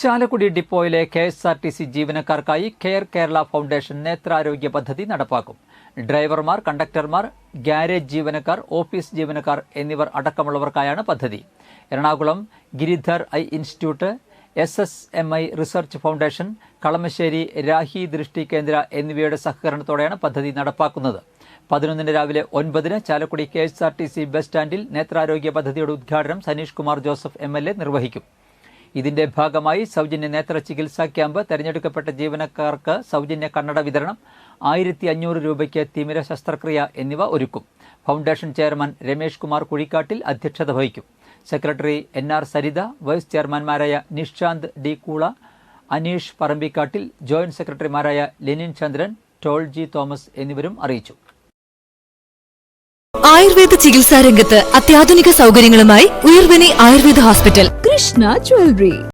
Chalakudy ഡിപ്പോയിലെ K S R T C ജീവനക്കാർക്കായി care Kerala foundation നേത്രാരോഗ്യ പദ്ധതി നടപ്പാക്കും. ഡ്രൈവർമാർ കണ്ടക്ടർമാർ ഗ്യാരേജ് ജീവനക്കാർ ഓഫീസ് ജീവനക്കാർ എന്നിവർ അടക്കമുള്ളവർക്കായാണ് പദ്ധതി. Ernakulam Giridhar eye institute S S M I research foundation Kalamassery Rahi Drishti കേന്ദ്ര എന്നിവയുടെ സഹകരണത്തോടെയാണ് പദ്ധതി നടപ്പാക്കുന്നത്. പതിനൊന്നിന് രാവിലെ ഒൻപതിന് Chalakudy K S R T C bus സ്റ്റാൻഡിൽ നേത്രാരോഗ്യ പദ്ധതിയുടെ ഉദ്ഘാടനം Saneesh Kumar Joseph M L A നിർവഹിക്കും. ഇതിന്റെ ഭാഗമായി സൗജന്യ നേത്ര ചികിത്സാ ക്യാമ്പ് തെരഞ്ഞെടുക്കപ്പെട്ട ജീവനക്കാർക്ക് സൗജന്യ കണ്ണട വിതരണം ആയിരത്തി അഞ്ഞൂറ് രൂപയ്ക്ക് തിമിര ശസ്ത്രക്രിയ എന്നിവ ഒരുക്കും. ഫൗണ്ടേഷൻ ചെയർമാൻ രമേഷ് കുമാർ കുഴിക്കാട്ടിൽ അധ്യക്ഷത വഹിക്കും. Secretary N R Saritha vice ചെയർമാൻമാരായ Nishanth D Koola Aneesh Parambikkattil joint സെക്രട്ടറിമാരായ ലെനിൻ ചന്ദ്രൻ ടോൾജി തോമസ് എന്നിവരും അറിയിച്ചു. ആയുർവേദ ചികിത്സാ രംഗത്ത് അത്യാധുനിക സൗകര്യങ്ങളുമായി ഉയർവനി ആയുർവേദ ഹോസ്പിറ്റൽ. കൃഷ്ണ ജ്വല്ലറി.